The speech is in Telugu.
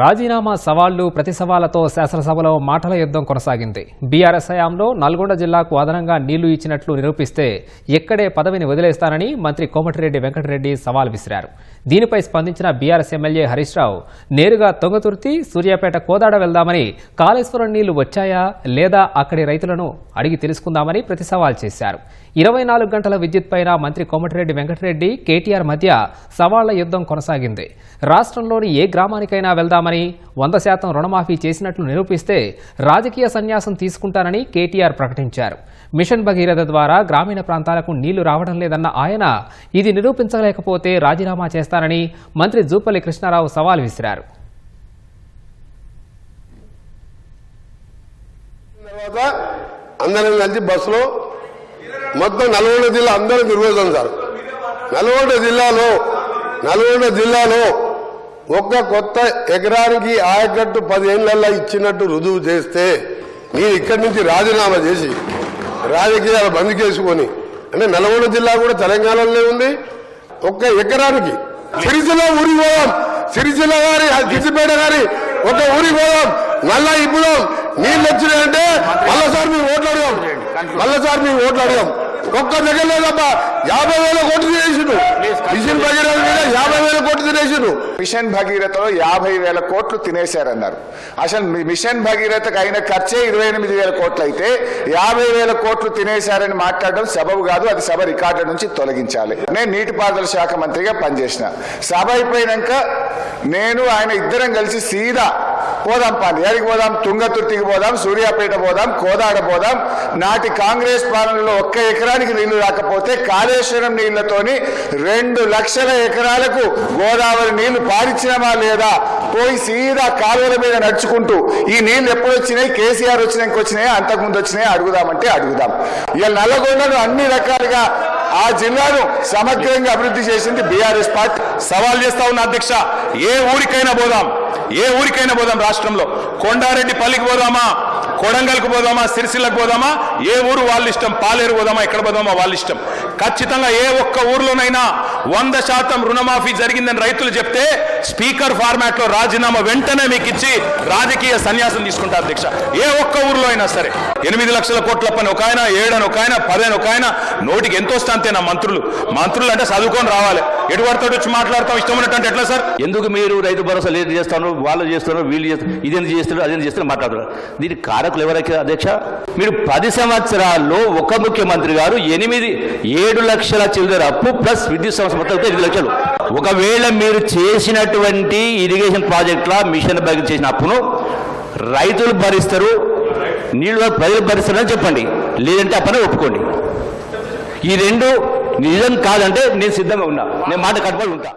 రాజీనామా సవాళ్ళు ప్రతి సవాళ్ళతో శాసనసభలో మాటల యుద్ధం కొనసాగింది. బీఆర్ఎస్ హయాంలో నల్గొండ జిల్లాకు అదనంగా నీళ్ళు ఇచ్చినట్లు నిరూపిస్తే ఎక్కడే పదవిని వదిలేస్తానని మంత్రి కోమటిరెడ్డి వెంకటరెడ్డి సవాల్ విసిరారు. దీనిపై స్పందించిన బీఆర్ఎస్ ఎమ్మెల్యే హరీష్ రావు నేరుగా తొంగతుర్తి సూర్యాపేట కోదాడ వెళ్దామని కాళేశ్వరం నీళ్ళు వచ్చాయా లేదా అక్కడి రైతులను అడిగి తెలుసుకుందామని ప్రతి సవాల్ చేశారు. ఇరవై నాలుగు గంటల విద్యుత్ పైన మంత్రి కోమటిరెడ్డి వెంకటరెడ్డి కేటీఆర్ మధ్య సవాళ్ళ యుద్ధం కొనసాగింది. రాష్ట్రంలోని ఏ గ్రామానికైనా వెళ్దామని వంద శాతం రుణమాఫీ చేసినట్లు నిరూపిస్తే రాజకీయ సన్యాసం తీసుకుంటానని కేటీఆర్ ప్రకటించారు. మిషన్ భగీరథ ద్వారా గ్రామీణ ప్రాంతాలకు నీళ్ళు రావడం లేదన్న ఆయన ఇది నిరూపించలేకపోతే రాజీనామా చేస్తానని మంత్రి జూపల్లి కృష్ణారావు సవాల్ విసిరారు. తర్వాత అందరం కలిసి బస్సులో మొత్తం నల్గొండ జిల్లా అందరూ తిరుగుతాం సార్. నల్గొండ జిల్లాలో నల్గొండ జిల్లాలో ఒక్క కొత్త ఎకరానికి ఆయకట్టు పదిహేనులలో ఇచ్చినట్టు రుజువు చేస్తే నేను ఇక్కడి నుంచి రాజీనామా చేసి రాజకీయాలు బంద్ చేసుకొని అంటే నల్గొండ జిల్లా కూడా తెలంగాణలోనే ఉంది ఒక్క ఎకరానికి. సిరిసిల్ల ఊరికి పోదాం. సిరిసిల్ల గారి సిరిసిపేట గారి ఒక ఊరికి పోదాం. మళ్ళా ఇప్పుడు నీళ్ళు వచ్చినాయంటే మళ్ళసారి మేము ఓట్లు అడగాం. మళ్ళసారి మేము ఓట్లు అడగాం. ఒక్క దగ్గర లేదబ్బా. యాభై వేల కోట్లు తినేసిండు మిషన్ భగీరథ మీద యాభై వేల కోట్లు మిషన్ భగీరథలో యాభై వేల కోట్లు తినేశారన్నారు. అసలు మిషన్ భగీరథకు అయిన ఖర్చే ఇరవై ఎనిమిది వేల కోట్లు అయితే యాభై వేల కోట్లు తినేశారని మాట్లాడడం సబబు కాదు అది సభ రికార్డుల నుంచి తొలగించాలి. నేను నీటిపారుదల శాఖ మంత్రిగా పనిచేసిన. సభ అయిపోయినాక నేను ఆయన ఇద్దరం కలిసి సీదా పోదాం పాండి. ఎక్కడికి పోదాం? తుంగతుర్తికి పోదాం సూర్యాపేట పోదాం కోదాడ పోదాం. నాటి కాంగ్రెస్ పాలనలో ఒక్క ఎకరానికి నీళ్ళు రాకపోతే కాళేశ్వరం నీళ్ళతోని రెండు లక్షల ఎకరాలకు గోదావరి నీళ్ళు పారిచ్చినమా లేదా? పోయి సీదా కాలువల మీద నడుచుకుంటూ ఈ నీళ్ళు ఎప్పుడు వచ్చినాయి కేసీఆర్ వచ్చినాక వచ్చినాయి అంతకుముందు వచ్చినాయి అడుగుదామంటే అడుగుదాం. ఇవాళ నల్లగొండను అన్ని రకాలుగా ఆ జిల్లాను సమగ్రంగా అభివృద్ధి చేసింది బీఆర్ఎస్ పార్టీ. సవాల్ చేస్తా ఉన్న అధ్యక్ష ఏ ఊరికైనా పోదాం. ఏ ఊరికైనా పోదాం రాష్ట్రంలో. కొండారెడ్డి పల్లికి పోదామా? కొడంగల్కి పోదామా? సిరిసిల్లకు పోదామా? ఏ ఊరు వాళ్ళ ఇష్టం? పాలేరు పోదామా? ఎక్కడ పోదామా? వాళ్ళ ఇష్టం. ఖచ్చితంగా ఏ ఒక్క ఊర్లోనైనా వంద శాతం రుణమాఫీ జరిగిందని రైతులు చెప్తే స్పీకర్ ఫార్మాట్లో రాజీనామా వెంటనే మీకు ఇచ్చి రాజకీయ సన్యాసం తీసుకుంటారు అధ్యక్ష ఏ ఒక్క ఊర్లో అయినా సరే. ఎనిమిది లక్షల కోట్ల పని ఒక ఆయన ఏడని ఒక ఆయన పదని ఒక ఆయన నోటికి ఎంతో వస్తే నా మంత్రులు. మంత్రులు అంటే చదువుకొని రావాలి. ఎటువడితో వచ్చి మాట్లాడతాం? ఇష్టం ఉన్నట్టు ఎట్లా సార్? ఎందుకు మీరు రైతు భరోసా లేదు చేస్తాను వాళ్ళు చేస్తున్నారు వీళ్ళు చేస్తారు ఇదేం చేస్తున్నారు అదేం చేస్తున్నారు మాట్లాడుతున్నారు? దీనికి కారకులు ఎవరైతే అధ్యక్ష? మీరు పది సంవత్సరాల్లో ఒక ముఖ్యమంత్రి గారు ఎనిమిది ఏడు లక్షల చిల్లర అప్పు ప్లస్ విద్యుత్ సంస్థ మొత్తం ఎనిమిది లక్షలు. ఒకవేళ మీరు చేసినటువంటి ఇరిగేషన్ ప్రాజెక్టుల మిషన్ బయట చేసిన అప్పును రైతులు భరిస్తారు నీళ్ళు ప్రజలు భరిస్తారని చెప్పండి. లేదంటే ఆ పని ఒప్పుకోండి. ఈ రెండు నిజం కాదంటే నేను సిద్ధంగా ఉన్నా. నేను మాట కట్టుబడి ఉంటా.